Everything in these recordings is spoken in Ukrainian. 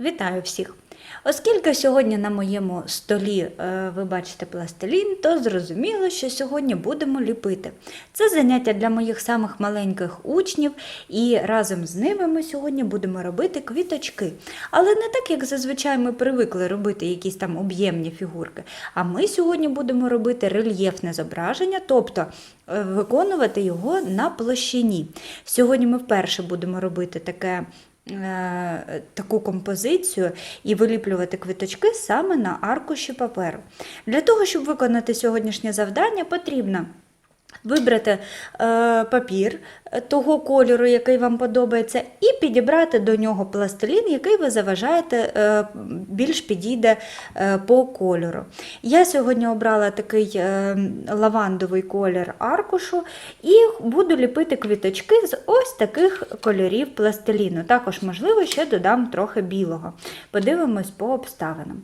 Вітаю всіх! Оскільки сьогодні на моєму столі е, ви бачите пластилін, то зрозуміло, що сьогодні будемо ліпити. Це заняття для моїх самих маленьких учнів, і разом з ними ми сьогодні будемо робити квіточки. Але не так, як зазвичай ми привикли робити якісь там об'ємні фігурки. А ми сьогодні будемо робити рельєфне зображення, тобто е, виконувати його на площині. Сьогодні ми вперше будемо робити таке таку композицію і виліплювати квиточки саме на аркуші паперу. Для того, щоб виконати сьогоднішнє завдання, потрібно вибрати е, папір того кольору, який вам подобається, і підібрати до нього пластилін, який ви заважаєте, е, більш підійде е, по кольору. Я сьогодні обрала такий е, лавандовий колір аркушу і буду ліпити квіточки з ось таких кольорів пластиліну. Також, можливо, ще додам трохи білого. Подивимось по обставинам.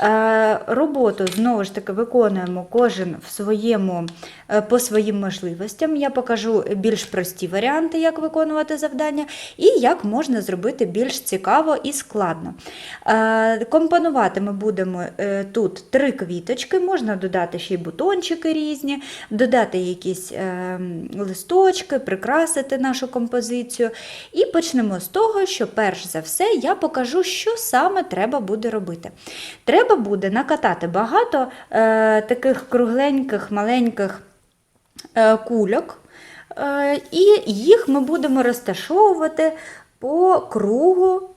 Е, роботу знову ж таки виконуємо кожен в своєму, е, по своїм можливостям. Я покажу більш прості варіанти, як виконувати завдання, і як можна зробити більш цікаво і складно. Е, Компонувати ми будемо е, тут три квіточки, можна додати ще й бутончики різні, додати якісь е, листочки, прикрасити нашу композицію. І почнемо з того, що перш за все я покажу, що саме треба буде робити. Треба буде накатати багато таких кругленьких, маленьких кульок, е, і їх ми будемо розташовувати по кругу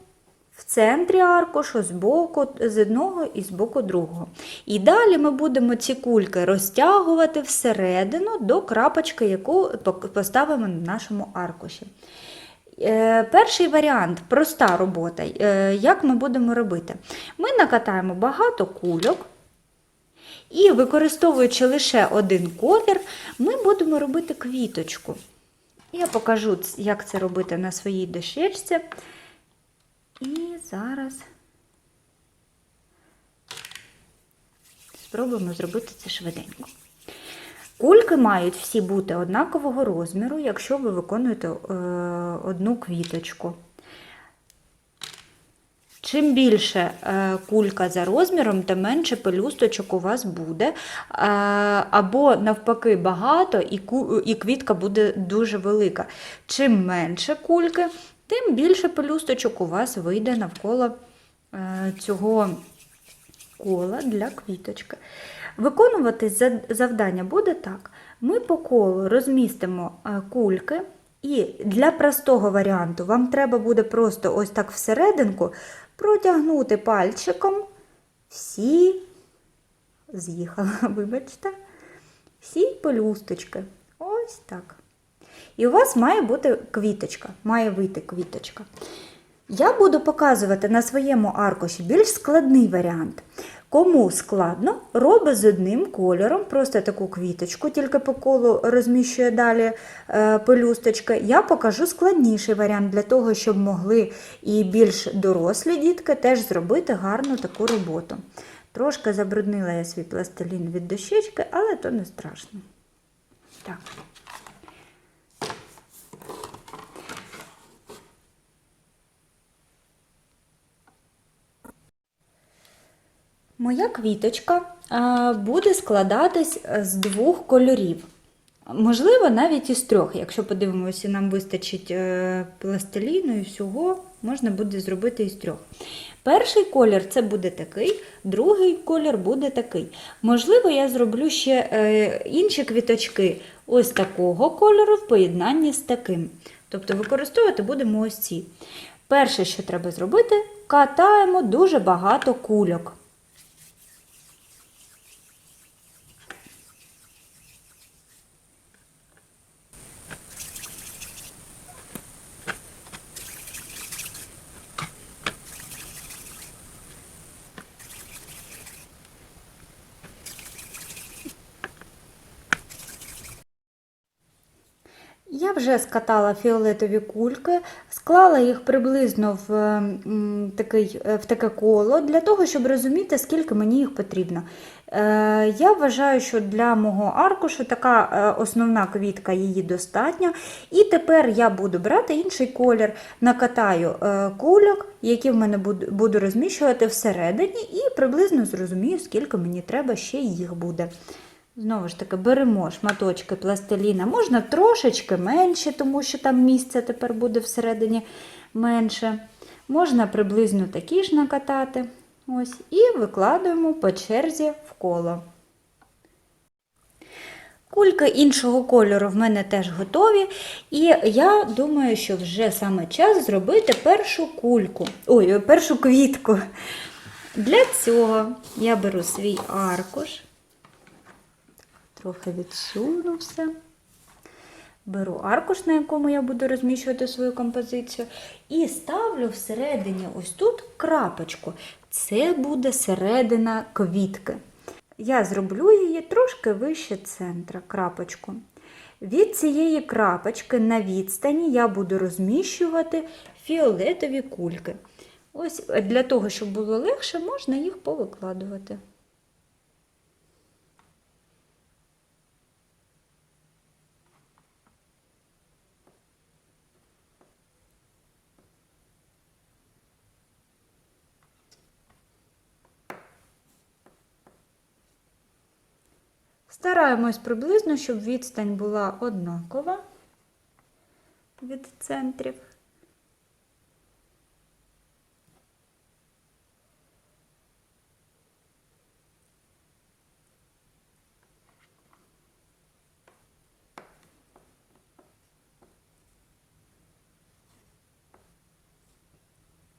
в центрі аркушу, з боку з одного і з боку другого. І далі ми будемо ці кульки розтягувати всередину до крапочки, яку поставимо на нашому аркуші. Е, Перший варіант проста робота. Е, Як ми будемо робити? Ми накатаємо багато кульок. І використовуючи лише один колір, ми будемо робити квіточку. Я покажу, як це робити на своїй дощечці. І зараз спробуємо зробити це швиденько. Кульки мають всі бути однакового розміру, якщо ви виконуєте е, одну квіточку. Чим більше е, кулька за розміром, тим менше пелюсточок у вас буде. Е, або навпаки багато, і, квітка буде дуже велика. Чим менше кульки, тим більше пелюсточок у вас вийде навколо е, цього кола для квіточки. Виконувати завдання буде так. Ми по колу розмістимо кульки, і для простого варіанту вам треба буде просто ось так всерединку протягнути пальчиком всі, з'їхала, вибачте, всі пелюсточки. Ось так. І у вас має бути квіточка, має вийти квіточка. Я буду показувати на своєму аркуші більш складний варіант. Кому складно, робить з одним кольором, просто таку квіточку, тільки по колу розміщує далі е, пелюсточки. Я покажу складніший варіант для того, щоб могли і більш дорослі дітки теж зробити гарну таку роботу. Трошки забруднила я свій пластилін від дощечки, але то не страшно. Так. Моя квіточка буде складатись з двох кольорів. Можливо, навіть із трьох. Якщо подивимося, нам вистачить е, пластиліну і всього, можна буде зробити із трьох. Перший колір це буде такий, другий колір буде такий. Можливо, я зроблю ще е, інші квіточки ось такого кольору в поєднанні з таким. Тобто використовувати будемо ось ці. Перше, що треба зробити, катаємо дуже багато кульок. Я вже скатала фіолетові кульки, Склала їх приблизно в, е, в таке коло для того, щоб розуміти, скільки мені їх потрібно. Е, Я вважаю, що для мого аркушу така е, основна квітка її достатньо. І тепер я буду брати інший колір, накатаю кульок, які в мене буду розміщувати всередині, і приблизно зрозумію, скільки мені треба ще їх буде. Знову ж таки, беремо шматочки пластиліна. Можна трошечки менше, тому що там місце тепер буде всередині менше. Можна приблизно такі ж накатати. Ось, і викладаємо по черзі в коло. Кульки іншого кольору в мене теж готові. І я думаю, що вже саме час зробити першу кульку. Ой, першу квітку. Для цього я беру свій аркуш, трохи відсуну все. Беру аркуш, на якому я буду розміщувати свою композицію, і ставлю всередині ось тут крапочку. Це буде середина квітки. Я зроблю її трошки вище центра, крапочку. Від цієї крапочки на відстані я буду розміщувати фіолетові кульки. Ось для того, щоб було легше, можна їх повикладувати. Стараємось приблизно, щоб відстань була однакова від центрів.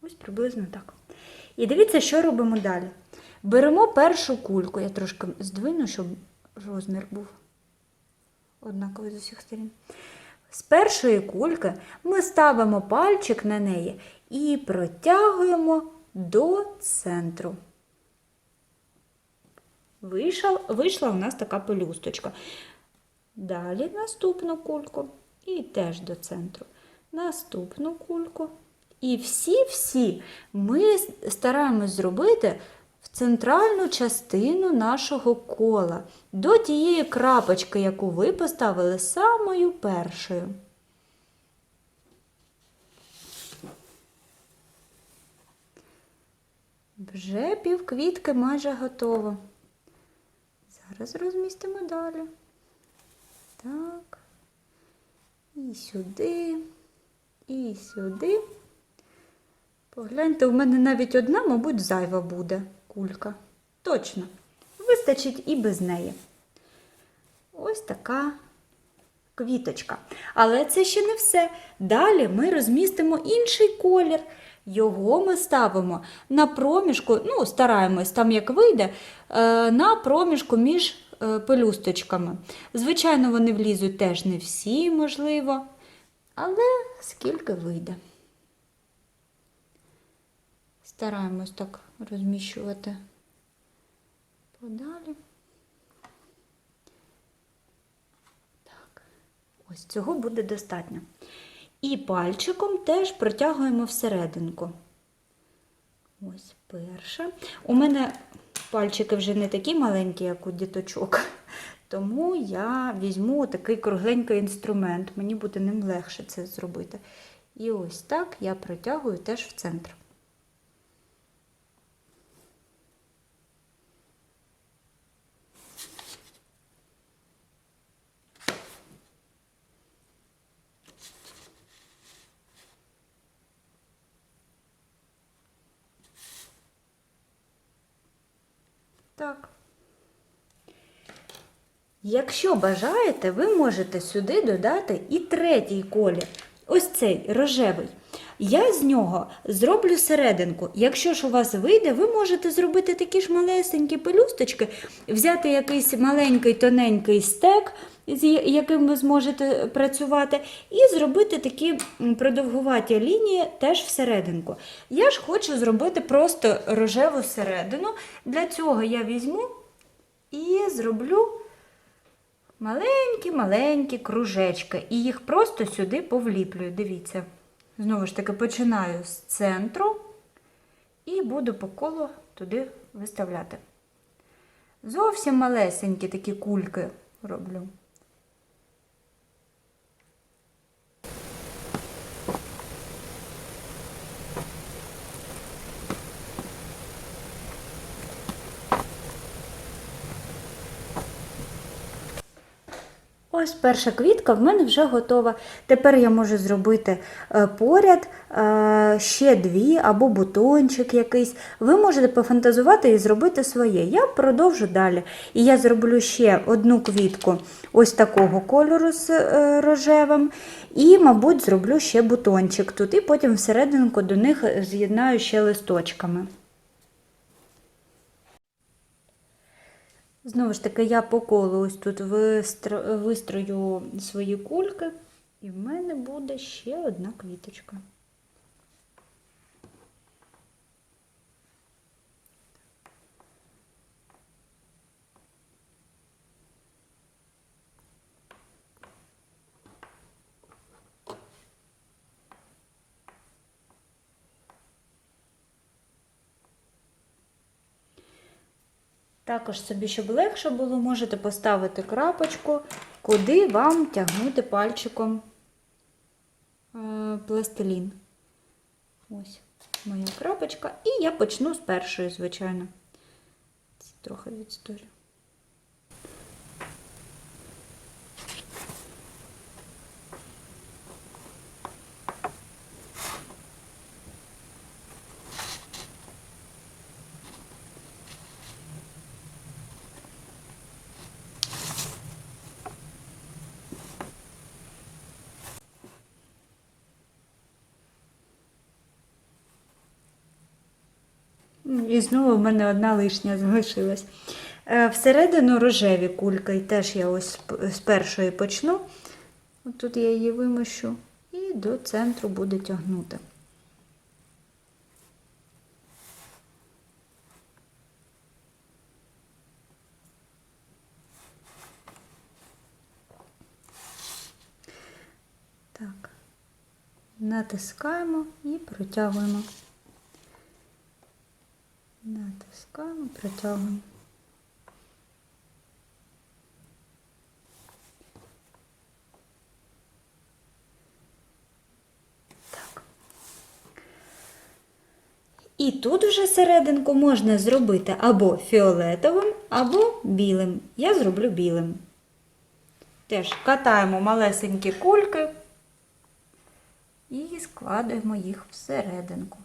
Ось приблизно так. І дивіться, що робимо далі. Беремо першу кульку, я трошки здвину, щоб розмір був однаковий з усіх сторін. З першої кульки ми ставимо пальчик на неї і протягуємо до центру. Вийшла, вийшла у нас така пелюсточка. Далі наступну кульку і теж до центру. Наступну кульку. І всі-всі ми стараємось зробити в центральну частину нашого кола, до тієї крапочки, яку ви поставили самою першою. Вже півквітки майже готово. Зараз розмістимо далі. Так. І сюди, і сюди. Погляньте, у мене навіть одна, мабуть, зайва буде кулька. Точно. Вистачить і без неї. Ось така квіточка. Але це ще не все. Далі ми розмістимо інший колір. Його ми ставимо на проміжку, ну, стараємось, там як вийде, е, на проміжку між е, пелюсточками. Звичайно, вони влізуть теж не всі, можливо, але скільки вийде. Стараємось так розміщувати подалі. Так, ось цього буде достатньо. І пальчиком теж протягуємо всерединку. Ось перше. У мене пальчики вже не такі маленькі, як у діточок, тому я візьму такий кругленький інструмент. Мені буде ним легше це зробити. І ось так я протягую теж в центр. Так. Якщо бажаєте, ви можете сюди додати і третій колір. Ось цей рожевий. Я з нього зроблю серединку. Якщо ж у вас вийде, ви можете зробити такі ж малесенькі пелюсточки, взяти якийсь маленький тоненький стек, з яким ви зможете працювати, і зробити такі продовгуваті лінії теж всерединку. Я ж хочу зробити просто рожеву середину. Для цього я візьму і зроблю маленькі-маленькі кружечки. І їх просто сюди повліплюю. Дивіться. Знову ж таки, починаю з центру і буду по колу туди виставляти. Зовсім малесенькі такі кульки роблю. Ось перша квітка в мене вже готова. Тепер я можу зробити е, поряд е, ще дві або бутончик якийсь. Ви можете пофантазувати і зробити своє. Я продовжу далі. І я зроблю ще одну квітку ось такого кольору з е, рожевим. І, мабуть, зроблю ще бутончик тут. І потім всерединку до них з'єднаю ще листочками. Знову ж таки, я по колу ось тут вистро- вистрою свої кульки, і в мене буде ще одна квіточка. Також собі, щоб легше було, можете поставити крапочку, куди вам тягнути пальчиком е, пластилін. Ось моя крапочка. І я почну з першої, звичайно. Трохи відсторю. М, І знову в мене одна лишня залишилась. Е, Всередину рожеві кульки, теж я ось з- першої почну. Тут я її вимощу і до центру буде тягнути. Так, натискаємо і протягуємо. Протягуємо. Так. І тут вже серединку можна зробити або фіолетовим, або білим. Я зроблю білим. Теж катаємо малесенькі кульки і складуємо їх всерединку.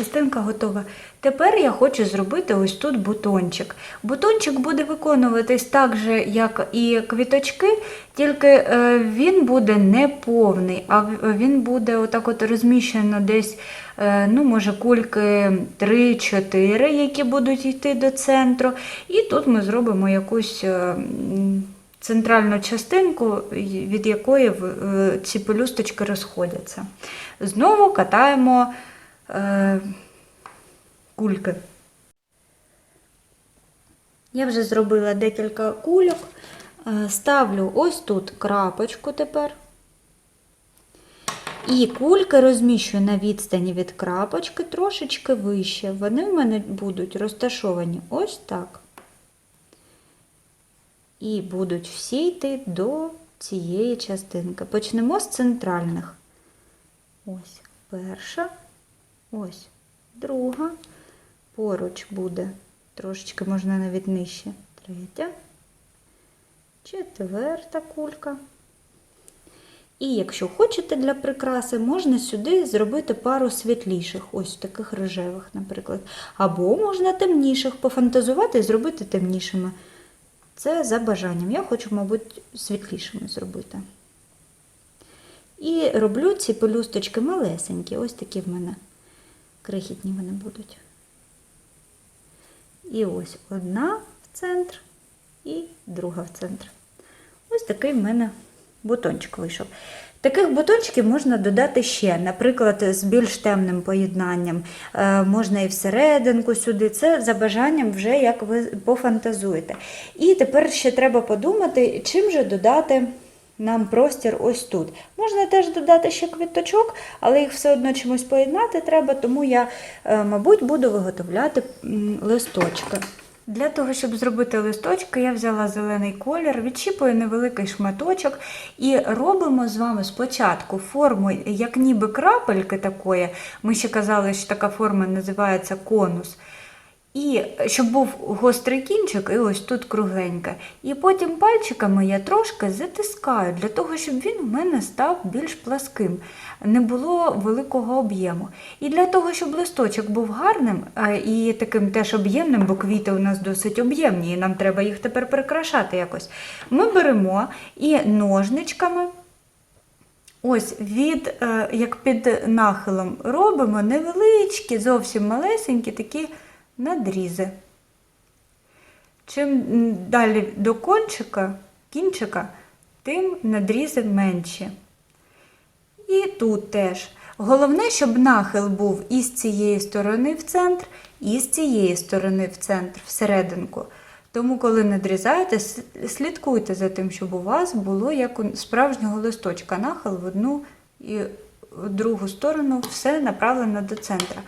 Частинка готова. Тепер я хочу зробити ось тут бутончик. Бутончик буде виконуватись так же, як і квіточки, тільки е, він буде не повний, а він буде отак от розміщено десь, е, ну, може, кульки 3-4, які будуть йти до центру. І тут ми зробимо якусь. е, Центральну частинку, від якої ці пелюсточки розходяться. Знову катаємо е, кульки. Я вже зробила декілька кульок. Е, Ставлю ось тут крапочку тепер. І кульки розміщую на відстані від крапочки трошечки вище. Вони в мене будуть розташовані ось так. І будуть всі йти до цієї частинки. Почнемо з центральних. Ось перша, ось друга. Поруч буде трошечки, можна навіть нижче. Третя, четверта кулька. І якщо хочете для прикраси, можна сюди зробити пару світліших, ось таких рожевих, наприклад. Або можна темніших пофантазувати і зробити темнішими. Це за бажанням. Я хочу, мабуть, світлішими зробити. І роблю ці пелюсточки малесенькі, ось такі в мене крихітні вони будуть. І ось одна в центр, і друга в центр. Ось такий в мене бутончик вийшов. Таких бутончиків можна додати ще, наприклад, з більш темним поєднанням. Е, можна і всерединку сюди. Це за бажанням, вже як ви пофантазуєте. І тепер ще треба подумати, чим же додати нам простір ось тут. Можна теж додати ще квіточок, але їх все одно чимось поєднати треба, тому я, е, мабуть, буду виготовляти листочки. Для того, щоб зробити листочки, я взяла зелений колір, відчіпую невеликий шматочок і робимо з вами спочатку форму, як ніби крапельки такої. Ми ще казали, що така форма називається конус. І щоб був гострий кінчик, і ось тут кругленьке. І потім пальчиками я трошки затискаю, для того, щоб він у мене став більш пласким, не було великого об'єму. І для того, щоб листочок був гарним і таким теж об'ємним, бо квіти у нас досить об'ємні, і нам треба їх тепер прикрашати якось. Ми беремо і ножничками. Ось від, е, як під нахилом, робимо невеличкі, зовсім малесенькі такі надрізи. Чим далі до кончика, кінчика, тим надрізи менші. І тут теж. Головне, щоб нахил був і з цієї сторони в центр, і з цієї сторони в центр, всерединку. Тому, коли надрізаєте, слідкуйте за тим, щоб у вас було як у справжнього листочка, нахил в одну і в другу сторону, все направлено до центра.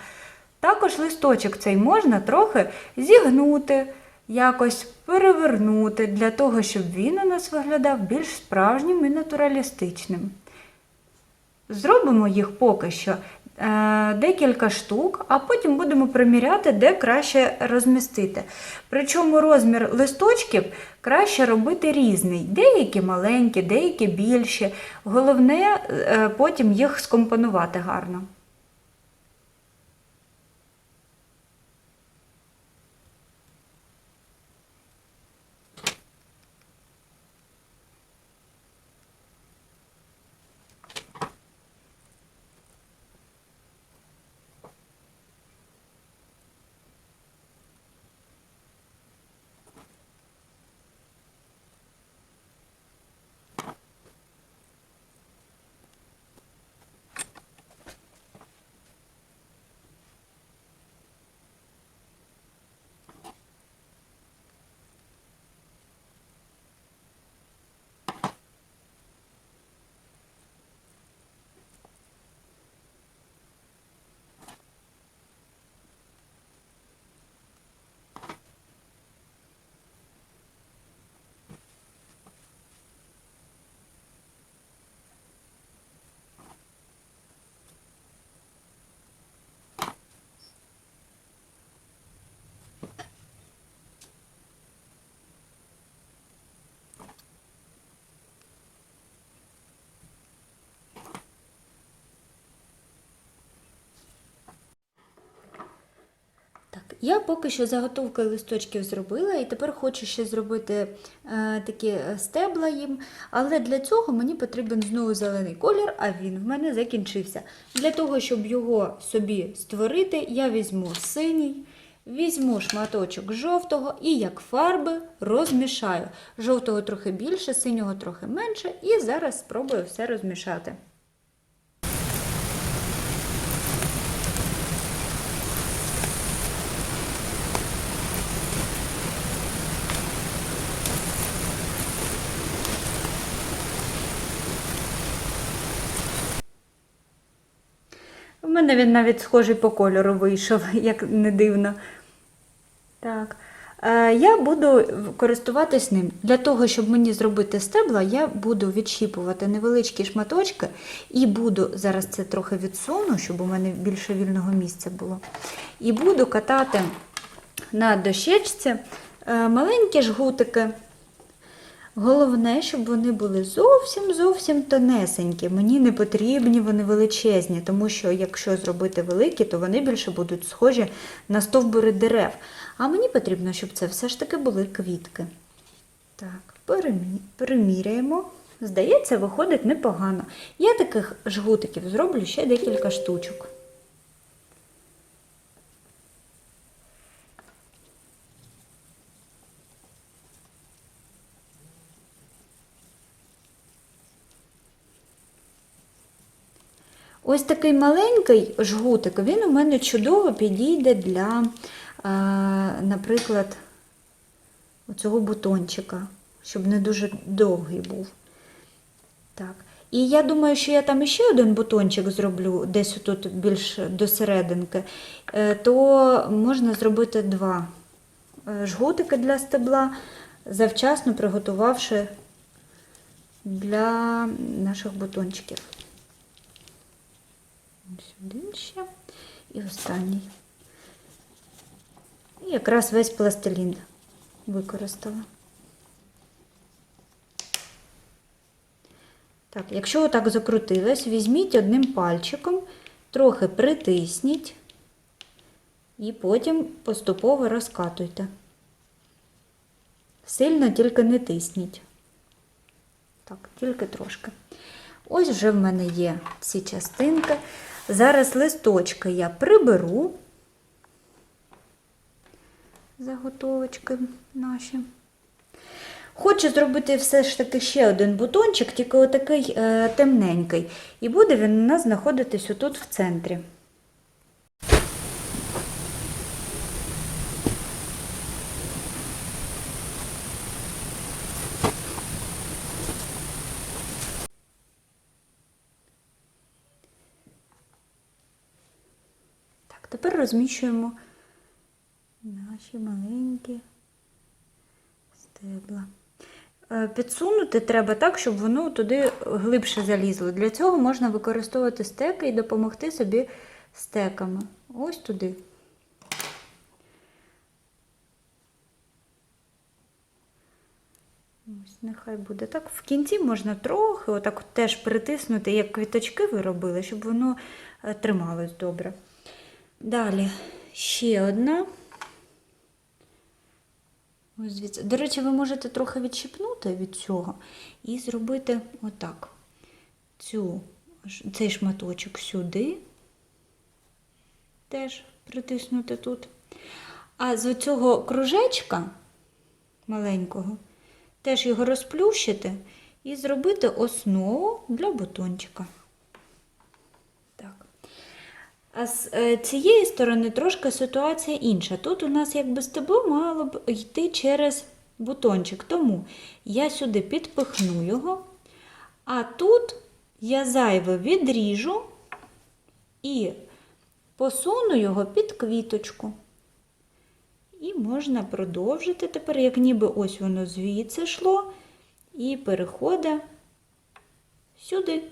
Також листочок цей можна трохи зігнути, якось перевернути, для того, щоб він у нас виглядав більш справжнім і натуралістичним. Зробимо їх поки що е, декілька штук, а потім будемо приміряти, де краще розмістити. Причому розмір листочків краще робити різний. Деякі маленькі, деякі більші. Головне е, потім їх скомпонувати гарно. Я поки що заготовки листочків зробила, і тепер хочу ще зробити е, такі е, стебла їм. Але для цього мені потрібен знову зелений колір, а він в мене закінчився. Для того, щоб його собі створити, я візьму синій, візьму шматочок жовтого і як фарби розмішаю. Жовтого трохи більше, синього трохи менше, і зараз спробую все розмішати. Мене він навіть схожий по кольору вийшов, як не дивно. Так. Е, Я буду користуватись ним. Для того, щоб мені зробити стебла, я буду відщіпувати невеличкі шматочки і буду, зараз це трохи відсуну, щоб у мене більше вільного місця було. І буду катати на дощечці е, маленькі жгутики. Головне, щоб вони були зовсім зовсім тонесенькі. Мені не потрібні вони величезні, тому що якщо зробити великі, то вони більше будуть схожі на стовбури дерев. А мені потрібно, щоб це все ж таки були квітки. Так, перемі- переміряємо. Здається, виходить непогано. Я таких жгутиків зроблю ще декілька штучок. Ось такий маленький жгутик, він у мене чудово підійде для, е, наприклад, оцього бутончика, щоб не дуже довгий був. Так. І я думаю, що я там ще один бутончик зроблю, десь тут більш до серединки, е, то можна зробити два е, жгутики для стебла, завчасно приготувавши для наших бутончиків. Один ще і останній. І якраз весь пластилін використала. Так, якщо отак закрутилось, візьміть одним пальчиком, трохи притисніть і потім поступово розкатуйте. Сильно тільки не тисніть. Так, тільки трошки. Ось вже в мене є ці частинки. Зараз листочки я приберу. Заготовочки наші. Хочу зробити все ж таки ще один бутончик, тільки отакий е, темненький. І буде він у нас знаходитись отут в центрі. Так, тепер розміщуємо наші маленькі стебла. Е, Підсунути треба так, щоб воно туди глибше залізло. Для цього можна використовувати стеки і допомогти собі стеками. Ось туди. Ось нехай буде так. В кінці можна трохи отак теж притиснути, як квіточки ви робили, щоб воно е, трималось добре. Далі ще одна. Ось звідси. До речі, ви можете трохи відщипнути від цього і зробити отак. Цю, цей шматочок сюди, теж притиснути тут. А з цього кружечка маленького, теж його розплющити і зробити основу для бутончика. А з е, цієї сторони трошки ситуація інша. Тут у нас якби стебло мало б йти через бутончик. Тому я сюди підпихну його, а тут я зайве відріжу і посуну його під квіточку. І можна продовжити тепер, як ніби ось воно звідси йшло, і переходить сюди.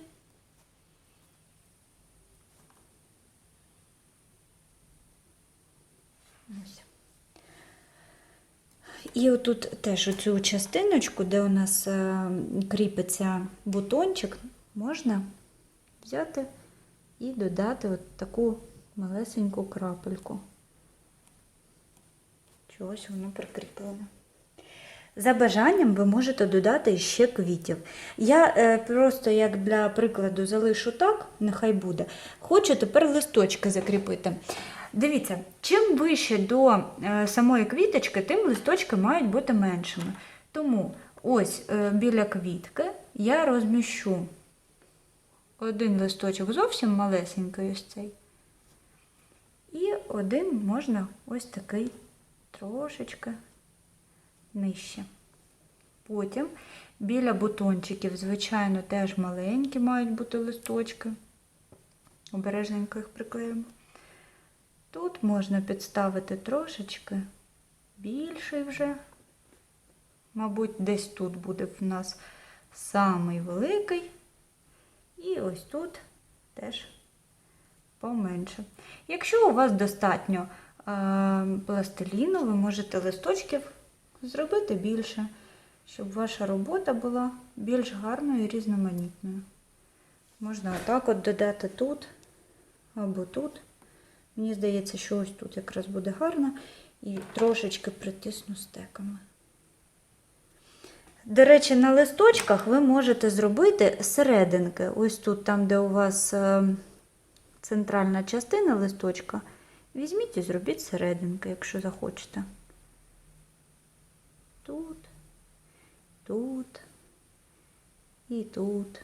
І отут теж оцю частиночку, де у нас е, кріпиться бутончик, можна взяти і додати от таку малесеньку крапельку. Чогось воно прикріплене. За бажанням ви можете додати ще квітів. Я е, просто як для прикладу залишу так, нехай буде. Хочу тепер листочки закріпити. Дивіться, чим вище до е, самої квіточки, тим листочки мають бути меншими. Тому ось е, біля квітки я розміщу один листочок зовсім малесенький ось цей. І один можна ось такий трошечки нижче. Потім біля бутончиків, звичайно, теж маленькі мають бути листочки. Обережненько їх приклеїмо. Тут можна підставити трошечки більший вже. Мабуть, десь тут буде в нас самий великий. І ось тут теж поменше. Якщо у вас достатньо е, пластиліну, ви можете листочків зробити більше, щоб ваша робота була більш гарною і різноманітною. Можна отак от додати тут або тут. Мені здається, що ось тут якраз буде гарно і трошечки притисну стеками. До речі, на листочках ви можете зробити серединки. Ось тут, там, де у вас е, центральна частина листочка, візьміть і зробіть серединки, якщо захочете. Тут, тут і тут.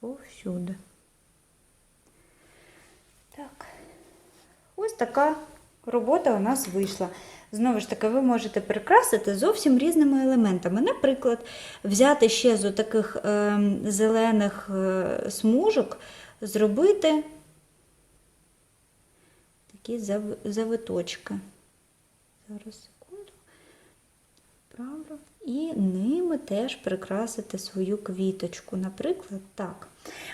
повсюди. Так. Ось така робота у нас вийшла. Знову ж таки, ви можете прикрасити зовсім різними елементами. Наприклад, взяти ще з таких е, зелених е, смужок, зробити такі зав- завиточки. Зараз секунду. Правда. І ними теж прикрасити свою квіточку. Наприклад, так.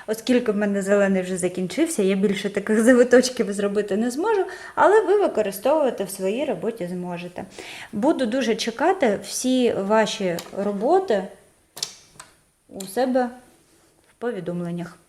Оскільки в мене зелений вже закінчився, я більше таких завиточків зробити не зможу, але ви використовувати в своїй роботі зможете. Буду дуже чекати всі ваші роботи у себе в повідомленнях.